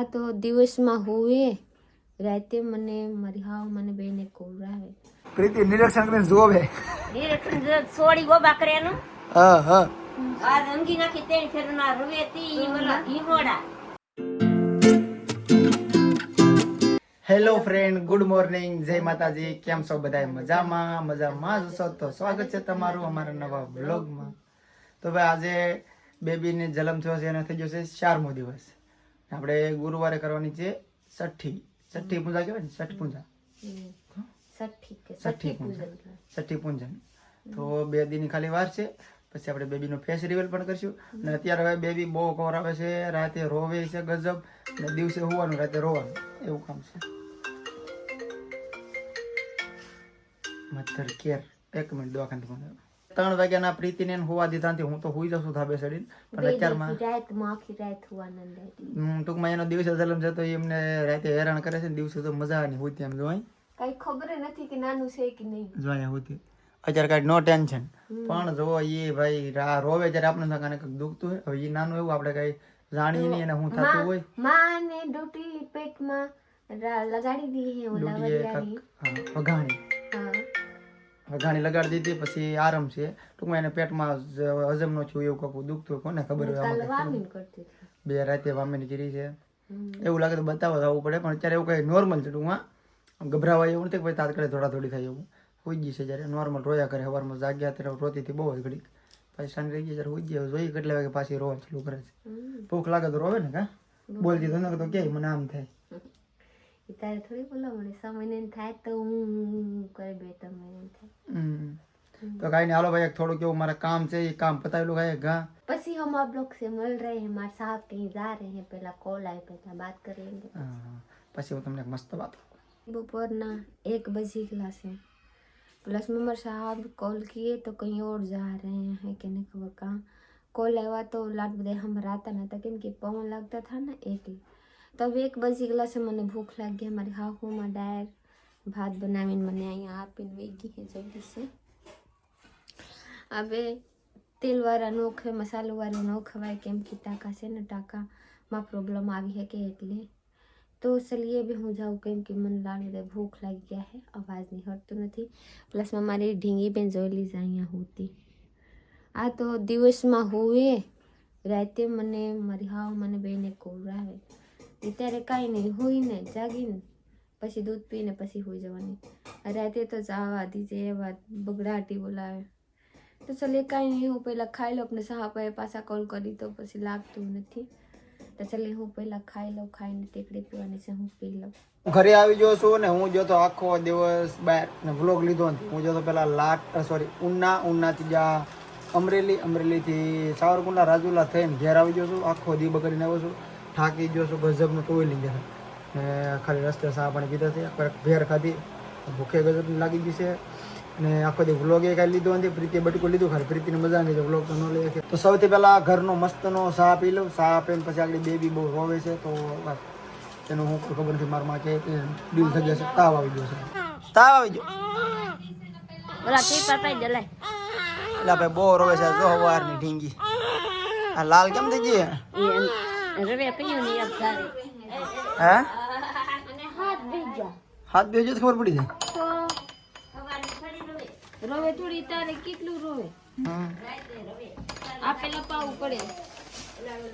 આ તો દિવસમાં હોવે રાતે મને મારી હાવ મને બેને કોવરાવે પ્રીતિ નિરીક્ષણ કરીને જોવે સોડી ગોબા કર્યાનું હા હા. આ રંગી નાખી તેણ ફેરના રવેતી ઓલા ઈમોડા હેલો ફ્રેન્ડ ગુડ મોર્નિંગ જય માતાજી. કેમ છો બધા મજામાં મજામાં જ છો? તો સ્વાગત છે તમારું અમારા નવા બ્લોગમાં તો ભાઈ આજે બેબીને જન્મ થયો છે અને થઈ ગયો છે ચારમો દિવસ. આપણે ગુરુવારે કરવાની છે છઠ્ઠી છઠ્ઠી પૂજા કહેવાય ને? છઠ પૂજા. છઠ્ઠી પૂજન. છઠ્ઠી પૂજન. તો બે દીની ખાલી વાર છે. પછી આપણે બેબીનો ફેસ રિવેલ પણ કરશું. અને અત્યારે હવે બેબી બહુ કવરાવે છે. રાતે રોવે છે ગજબ. અને દિવસે હોવાનું રાતે રોવાનું. એવું કામ છે. મધર કેર એક મિનિટ દવાખાને. ત્રણ વાગ્યાના પ્રીતિને હોવા દીધા નથી હું તો હોઈ જશું ધાબે ચડીને. પણ અત્યારમાં રાતમાં આખી રાત હોવાનંદ ટૂંકમાં એનો દિવસે જલમ છે તો એમને રાતે હેરાન કરે છે ને દિવસે તો મજા નહીં હોતી એમ જોઈ કઈ ખબર નથી કે નાનું છે કે નહીં. જોઈ હોતી. અત્યારે કાંઈ નો ટેન્શન. પણ જો એ ભાઈ રા રોવે જ્યારે આપણે કાંઈ કંઈક દુખતું હોય. હવે એ નાનું એવું આપણે કઈ જાણીએ નહીં અને હું થતું હોય. માને ડૂટી પેટમાં લગાડી દીધી હે ઓલા ડૂટીએ વઘાણી લગાડી દીધી પછી આરામ છે. ટૂંકમાં એને પેટમાં હજમ નો થયું એવું કાંઈક દુખતું કોને ખબર હોય બે રાતે વામીની કરી છે. એવું લાગે તો બતાવવા આવવું પડે પણ અત્યારે એવું કઈ નોર્મલ છે ટૂંકમાં. ગભરાવાય એવું નથી કે ભાઈ તાત્કાલિક થોડા થોડી થાય એવું. હોઈ ગઈ છે જ્યારે નોર્મલ રોયા કરે સવારમાં જાગ્યા ત્યારે રોતી હતી બહુ જ ઘડીક. પછી સાંજ રહી ગઈ જ્યારે હોઈ ગયા જોઈ કેટલા વાગે પાછી રોવા ચાલુ કરે છે. ભૂખ લાગે તો રોવે ને કા? બોલતી તો ન તો કે મને આમ થાય. એ તારે થોડી બોલા મળે સમય ને થાય તો હું કરે બે તમે એમ થાય હમ. તો કાંઈ નહીં હાલો ભાઈ એક થોડું કેવું મારે કામ છે એ કામ પતાવેલું ખાય ઘા પછી हम आप लोग से मिल रहे हैं हमारे साहब कहीं जा रहे हैं पहला कॉल आए पहला बात कर लेंगे હા. પછી હું તમને એક મસ્ત વાત કરું दोपहरना एक बजे क्लास है प्लस में हमारे साहब कॉल किए तो कहीं और जा रहे हैं कि नहीं खबर कहाँ कॉल आया तो लाट बजे हम रहता ना था केम कि पवन लगता था ना એટલે तो तब एक बजे गला से मैंने भूख लग गया हमारे। हा हो मैर भात बना मैंने आप इनवेगी है जल्दी से। अबे, तेल वाला नोख मसालों वाला नोख हवा केम की टाका से न टाका। माँ प्रॉब्लम आ गई है के इतले तो चलिए भी हूँ जाऊँ, कम कि मन लाल दे भूख लग गया है, आवाज़ नहीं हटतू तो नहीं प्लस में मारी ढींगी बेन जोली जाइया होती। आ तो दिवस में हुए रहते मने मरिहा मने बेने कोरा है અત્યારે કાંઈ નહીં હોઈને જાગીને પછી દૂધ પીને પછી હોઈ જવાની. રાતે તો જવા દીજે એવા બગડાટી બોલાવે. તો ચલે કાંઈ નહીં, હું પહેલાં ખાઈ લઉં ને સાહાપાએ પાછા કોલ કરી તો પછી લાગતું નથી. તો ચલે હું પહેલાં ખાઈ લઉં, ખાઈને ટેકડી પીવાની છે, હું પી લઉં. ઘરે આવી ગયો છું ને હું જો તો આખો દિવસ બહાર ને વ્લોગ લીધો ને હું જો તો પેલા લાટ સોરી ઉના ઉનાથી જ્યાં અમરેલી, અમરેલીથી સાવરકુંડલા, રાજુલા થઈને ઘેર આવી ગયો છું, આખો દી બગડીને આવ્યો છું. થાકી ગયો છું ગજબનું લઈ છે. ને ખાલી રસ્તે સા પાણી પીધા છે. પર ભેર ખાધી. ભૂખે ગજબની લાગી ગઈ છે. ને આખો દી વ્લોગે કાંઈ લીધો નથી. પ્રીતિએ બટકું લીધું ખાલી પ્રીતિને મજા નહીં વ્લોગ તો ન લે તો સૌથી પહેલાં ઘરનો મસ્તનો સા પી લઉં. સા પીને પછી આગળ બેબી બહુ રોવે છે. તો એનું હું ખબર નથી. મારા માં કે ડીલ થઈ ગયા છે. તાવ આવી ગયો છે. તાવ આવી ગયો. એટલે ભાઈ બહુ રોવે છે. જો સવારની ઢીંગી. આ લાલ કેમ થઈ ગઈ એ રવે પીયું ની તારે હે? અને હાથ ગયા હાથ બેજો તો ખબર પડી જાય. તો રોવે. થોડી તારે કેટલું રવે. આ પેલા પાવું પડે.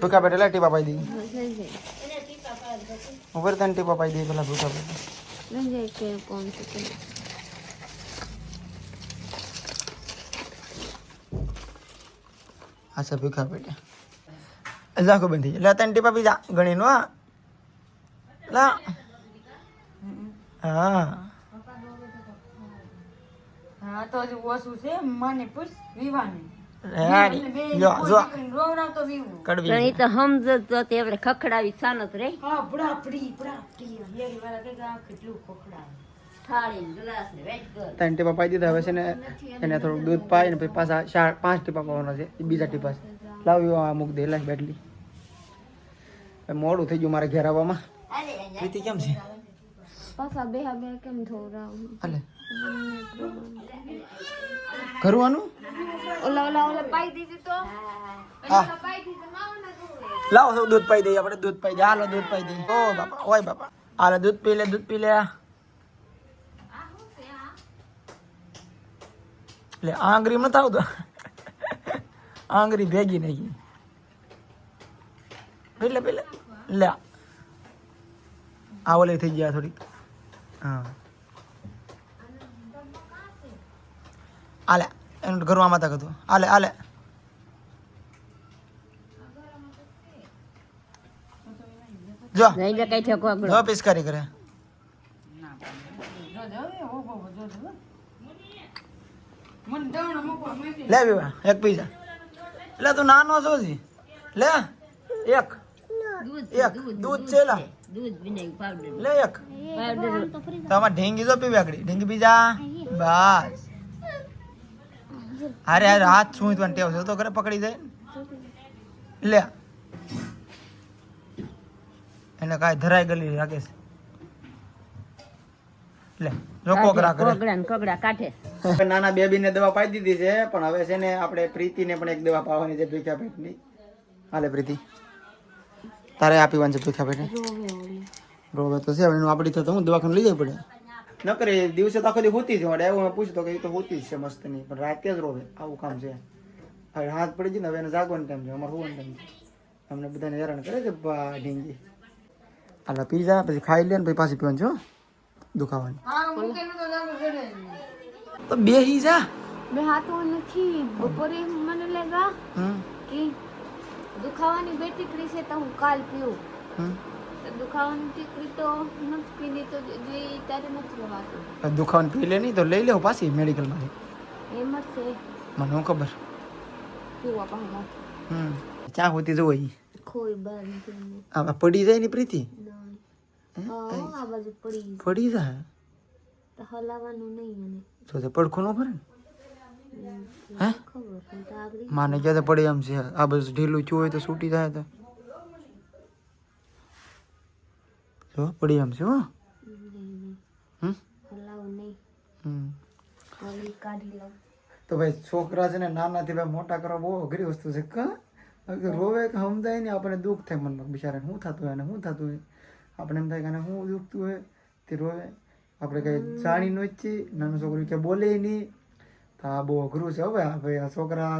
ભૂખા પેટે ટીપા પાઈ દઈ લઈ જાય ઉપર તને ટીપા પાઈ દઈ પેલા ભૂખા પેટે. લઈ જાય કે કોણ છે આ છે ભૂખા પેટે. લાખો બંધી. એટલે તને ટીપા પી જા ગણી નો લા. હા. હા તો હજુ ઓછું છે. મને પૂછ વિવાની. રેડી જો જો. રોવરાવ તો વિવું. કડવી. પણ એ તો સમજ તો તે આપણે ખખડાવી સાનત રે. ત્રણ ટીપા પાઈ દીધા. હવે છે ને એને થોડુંક દૂધ પાઈ ને પછી પાંચ ટીપા પાવાના છે. બીજા ટીપા લાવ્યો આ મૂક દે લાઈ બેટલી. મોડું થઈ ગયું મારે ઘેર આવવામાં. પ્રીતિ કેમ છે? પાછા બે બે કેમ ધોરાવું અલે કરવાનું ઓલા ઓલા ઓલા પાઈ દીધી તો. હા. લાવો સૌ દૂધ પાઈ દઈએ આપણે દૂધ પાઈ દઈએ. હાલો દૂધ પાઈ દઈએ. ઓ બાપા ઓય બાપા. હાલો દૂધ પી લે દૂધ પી લે. લે આંગળી નથી આવતો. આંગળી ભેગી નહીં એટલે પેલે લે. આ ઓલી થઈ ગયા થોડી હા. આલે એનું ઘરમાં માતા કીધું આલે આલે. જો. જો પિસ્કારી કરે. લે બીવા એક પીઝા. લે તું નાનો છો લે એક. એક દૂધ છે. લા દૂધ બનાવી પાવડર લે એક. પાવડર તમારે ઢીંગી જો પીવી આગળ. ઢીંગી પીજા બસ. અરે અરે હાથ છું ટેવ છે. તો ઘરે પકડી જાય લે. એને કાંઈ ધરાઈ ગલી રાખે છે. લે જો કોકરા કરે. કોગળા ને નાના બેબીને દવા પાઈ દીધી છે પણ હવે છે ને આપણે પ્રીતિને પણ એક દવા પાવાની છે ભીખા પેટની હાલે પ્રીતિ. તારે આ વાંચે છે ભીખા પેટની રોવે તો છે હવે એનું આપણી તો હું દવાખાને લઈ જવી પડે. ન કરે દિવસે તો આખો દી હોતી છે મારે એવું પૂછતો કે એ તો હોતી જ છે મસ્તની પણ રાતે જ રોવે આવું કામ છે. હવે હાથ પડી જાય ને હવે એને જાગવાનો ટાઈમ છે અમારે હોવાનો ટાઈમ છે. અમને બધાને હેરાન કરે છે ઢીંગી. હાલો પી જા પછી ખાઈ લે ને પછી પાછી પીવાનું છો દુખાવાની. તો બેહી જા. બે હાથો નથી. બપોરે મને લેગા હમ. કે દુખાવાની બે ટીકડી છે તો હું કાલ પીવું. દુખાવાની ટીકડી તો નથી પીધી તો જે તારે નથી લેવાતું દુખાવાનું પી લે નહીં તો લઈ લેવું પાછી મેડિકલમાંથી. એમ જ છે. મને હું ખબર? પીવા પણ હમ. ચા હોતી જોઈ કોઈ નીકળીને આ પડી જાય ને પ્રીતિ? પડી જાય. તો હલાવવાનું નહીં જો તે પડખું ન ભરે ને? હે? માને ક્યાં પડી એમ છે. આ બસ ઢીલું થયું હોય તો છૂટી જાય તો. જો, પડી એમ છે હો. તો ભાઈ છોકરા છે ને નાનાથી ભાઈ મોટા કરવા બહુ અઘરી વસ્તુ છે. કા? રોવે કે સમજાય ને આપણને દુઃખ થાય મનમાં બિચારાને. શું થતું હોય અને શું થતું હોય? આપણે એમ થાય કે શું દુખતું હોય તે રોવે. આપણે કઈ જાણી નો છીએ નાનું છોકરું કે બોલે નહીં. તો આ બહુ અઘરું છે હવે આ ભાઈ આ છોકરા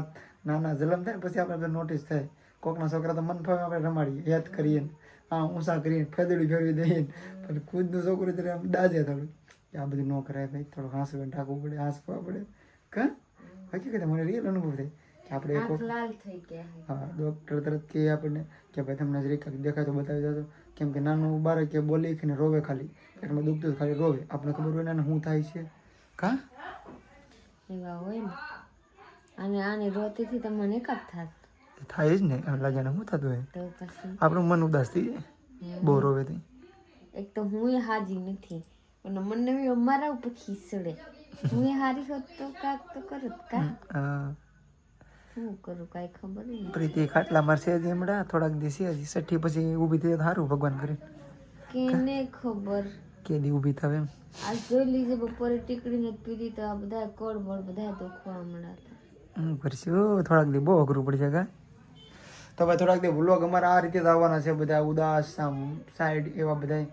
નાના જલમ થાય પછી આપણે નોટિસ થાય. કોકના છોકરા તો મન ફાવે આપણે રમાડીએ યાદ કરીએ હા આ ઊંસા કરીએ ફેદડી ફેરવી દઈએ ને. ખુદનું છોકરું ત્યારે આમ દાજે થોડું. કે આ બધું ન કરાય ભાઈ થોડું હાંસવે ઢાંકવું પડે હાંસવા પડે. કે? હકીકત મને રિયલ અનુભવ થાય કે આપણે. હા. ડૉક્ટર તરત કહે આપણને કે ભાઈ તમને જરીક કાંઈક દેખાય તો બતાવી દો કેમ કે નાનું બાળક કે બોલી કે રોવે ખાલી. પેટમાં દુખતું ખાલી રોવે. આપણે ખબર હોય ને શું થાય છે? કા? એવા હોય ને. અને આને રોતીથી તો મને કાપ થાત. થાય જ ને એમ લાગે ને શું થતું હોય. તો પછી? આપણું મન ઉદાસ થઈ જાય બોર રોવે એક તો હું હાજી નથી અને મને બી અમારા ઉપર ખીસડે. હું હારી હોત તો કાક તો કરત કા? હા. શું કરું કાંઈ ખબર નહીં. પ્રીતિ ખાટલા મારશે હજી હમણાં થોડાક દિવસે હજી. સઠ્ઠી પછી ઊભી થઈ સારું ભગવાન કરે. કેને ખબર? કે દી ઊભી થાવે એમ? આજ જોઈ લીજે બપોરે ટીકડી નથી પીધી તો આ બધા કોડ બોડ બધા દુખવા મળ્યા હું કરશું થોડાક દી બહુ અઘરું પડશે કા? તો ભાઈ થોડાક દી વ્લોગ અમારા આ રીતે જ આવવાના છે બધા ઉદાસ આમ સાઈડ એવા બધા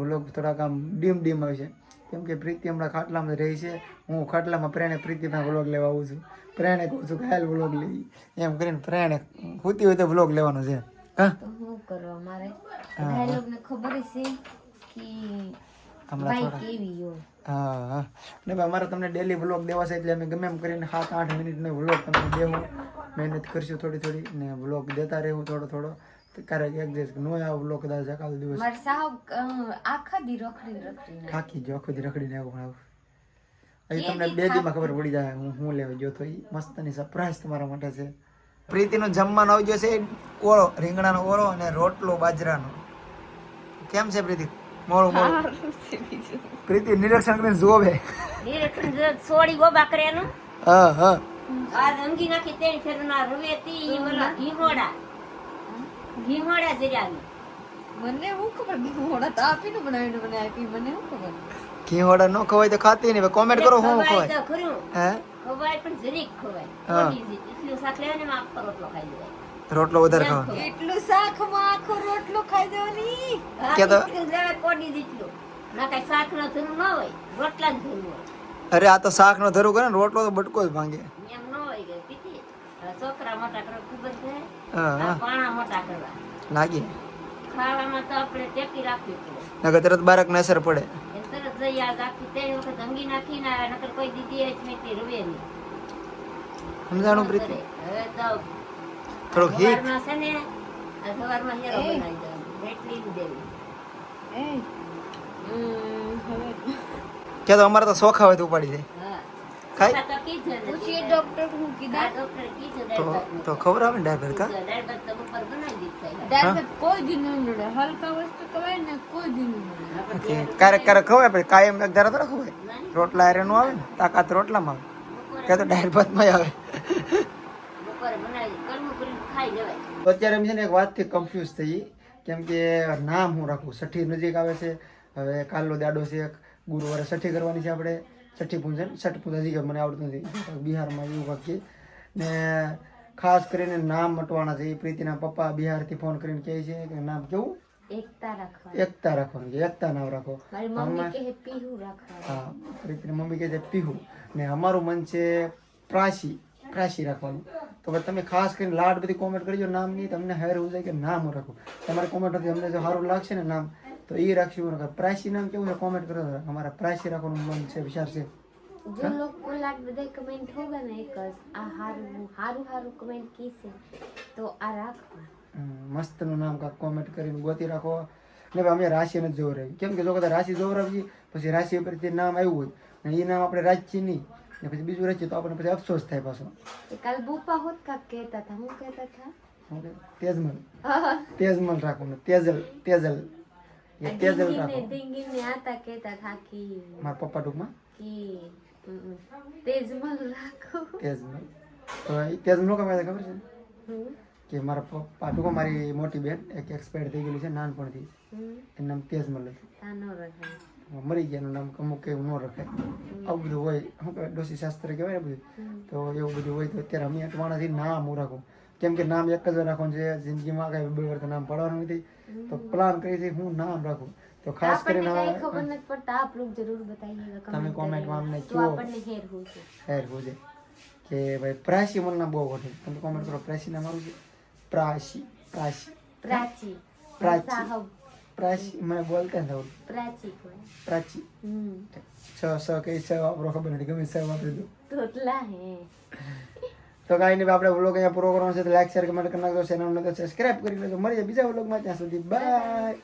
વ્લોગ થોડાક આમ ડીમ ડીમ આવશે કેમ કે પ્રીતિ હમણાં ખાટલામાં રહી છે. હું ખાટલામાં પ્રેણે પ્રીતિના વ્લોગ લેવા આવું છું. પ્રેણે કહું છું કે વ્લોગ લઈ. એમ કરીને પ્રેણે હોતી હોય તો વ્લોગ લેવાનો છે. હા તો શું કરવા મારે લોકોને ખબર છે? કે હમણાં થોડા. હા હા. ને ભાઈ અમારે તમને ડેલી વ્લોગ દેવા છે એટલે અમે ગમે એમ કરીને સાત આઠ મિનિટનો વ્લોગ તમને દેવું મહેનત કરશું થોડી થોડી ને વ્લોગ દેતા રહેવું થોડો થોડો. તો ક્યારેક એક દિવસ નો આવો વ્લોગ કદાચ એકાદ દિવસ. મારે સાહેબ આખા દી રખડી રખડીને થાકી જો આખો દી રખડીને આવું. આવું હજી તમને બે દીમાં ખબર પડી જાય હું હું લેવા ગયો તો. એ મસ્તની સરપ્રાઈઝ તમારા માટે છે. પ્રીતિનો જમવાનો આવી જશે ઓળો રીંગણાનો ઓળો અને રોટલો બાજરાનો. કેમ છે પ્રીતિ? મોળું મોળું પ્રીતિ નિરીક્ષણ કરીને જોવે નિરીક્ષણ જો સોળી ગોબા કરે એનું? હા હા. આ રંગી નાખી તેની ફેર ના રવેતી ઈ ઓલા ઘીમોડા. ઘીમોડા જરી મને હું ખબર? ઘીમોડા તો આપીને બનાવીને મને આપી મને હું ખબર? ઘીમોડા ન ખવાય તો ખાતી નહીં કોમેન્ટ કરો હું ખવાય તો ખરું. હે? ખવાય પણ જરીક ખવાય. એટલું શાક લેવાને એમાં આખો રોટલો ખાઈ લેવાય. રોટલો વધારે ખાવા. એટલું શાકમાં આખો રોટલો ખાઈ દેવાની? કે તો? કોડી જેટલું. ના કઈ શાક નો ધરું ન હોય રોટલા જ ધરું હોય. અરે આ તો શાક નો ધરું કરે ને રોટલો તો બટકો જ ભાંગે. એમ ન હોય કે પીતી. છોકરા મોટા કરવા ખૂબ જ છે હા પાણા મોટા કરવા. લાગી. ખાવામાં તો આપણે ટેકી રાખવી પડે. નકર તરત બાળક અસર પડે. એમ તરત જઈ વખત અંગી નાખીને આવે નકર કોઈ દીદી જ મેં રવે નહીં સમજાણું પ્રીતિ? હવે તો થોડુંક હીટ છે ને સવારમાં હેરો બનાવી દેવાનો એટલી દેવી. એ હમ, હવે કે તો અમારે તો શોખ હોય તો ઉપાડી દે. હા. ખાય તો પૂછીએ ડોક્ટર હું કીધા? ડોક્ટરે કીધું તો તો ખબર આવે ને ડાયબર કા? દાળ તો બપોર બનાવી દીધા દાળ કોઈ દી ન નડે હલકા વસ્તુ ખવાય ને કોઈ દી ન નડે ક્યારેક ક્યારેક ખવાય પછી કાયમ એક ધારા થોડા ખવાય રોટલા હારે નું આવે ને તાકાત રોટલામાં આવે. કે તો ડાયર ભાતમાં આવે. બપોરે બનાવી કડવું કરીને ખાઈ લેવાય તો અત્યારે અમે છે ને એક વાતથી કન્ફ્યુઝ થઈ કેમ કે નામ હું રાખું છઠ્ઠી નજીક આવે છે હવે કાલનો દાડો છે ગુરુવારે છઠ્ઠી કરવાની છે આપણે છઠ્ઠી પૂજન છઠ પૂજા હજી મને આવડતું નથી. બિહારમાં એવું વાક્ય ને ખાસ કરીને નામ મટવાના છે એ પ્રીતિના પપ્પા બિહારથી ફોન કરીને કહે છે કે નામ કેવું? એકતા રાખવા એકતા રાખવાનું છે એકતા નામ રાખો. હા પ્રીતિની મમ્મી કહે છે પીહુ. ને અમારું મન છે પ્રાસી પ્રાસી રાખવાનું. તો હવે તમે ખાસ કરીને લાડ બધી કોમેન્ટ કરજો નામની તમને હારું જાય કે નામ રાખો તમારે કોમેન્ટ હતી અમને જો સારું લાગશે ને નામ તો એ રાખશું નકર પ્રાસી નામ કેવું છે કોમેન્ટ કરો અમારા પ્રાસી રાખવાનું મન છે વિચાર છે जो लोग को लाट बधाई कमेंट होगा ना एक आ हारू हारू हारू कमेंट की से तो आ રાખવા હમ, મસ્તનું નામ કાંઈક કોમેન્ટ કરીને ગોતી રાખો ને ભાઈ અમે રાશિ નથી જોવા રહી કેમ કે જો કદાચ રાશિ જોવરાવીએ પછી રાશિ ઉપરથી નામ આવ્યું હોય ને એ નામ આપણે રાખીએ નહીં ને પછી બીજું રચીએ તો આપણને પછી અફસોસ થાય પાછો. કાલ બુપા હોત કાક કહેતા હતા હું કહેતા હતા તેજમલ. તેજમલ રાખું તેજલ તેજલ. એ તેજલ રાખું. દિંગીને આતા કહેતા હતા કી મારા પપ્પા ટૂંકમાં? કી તેજમલ રાખો. તેજમલ. તો તેજમલ નો કહેવાય ખબર છે? કે મારા પપ્પા ટૂંકમાં મારી મોટી બેન એક એક્સપાયર થઈ ગયેલી છે નાનપણથી. એનું નામ તેજમલ હતું. મરી ગયાનું નામ અમુક એવું ન રખાય. આવું બધું હોય શું કહેવાય ડોસી શાસ્ત્ર કહેવાય ને બધું. તો એવું બધું હોય તો અત્યારે અમે અટવાણાથી નામ હું રાખું. કેમ કે નામ એક જ રાખવાનું છે જિંદગીમાં કાંઈ બે વાર નામ પડવાનું નથી. તો પ્લાન કરી હું નામ રાખું. તો ખાસ કરીને ખબર નથી પડતા આપ લોકો જરૂર બતાવીએ તમે કોમેન્ટમાં અમને કહો આપણને હેર હું છે. હેર હું છે. કે ભાઈ પ્રાસી મને નામ બહુ ગમે તમે કોમેન્ટ કરો પ્રાસી નામ મારું છે? પ્રાસી પ્રાસી પ્રાચી. પ્રાચી. પ્રાસી મને બોલતા નથી આવડતું પ્રાચી પ્રાચી. છ છ કઈ સ વાપરો ખબર નથી ગમે છ વાપરી દો તોતલા હે. તો કાંઈ નહીં આપણે વ્લોગ અહીંયા પૂરો કરવાનો છે તો લાઈક શેર કમેન્ટ કરી નાખજો ચેનલને તો સબસ્ક્રાઈબ કરી લેજો મળીએ બીજા વ્લોગમાં ત્યાં સુધી બાય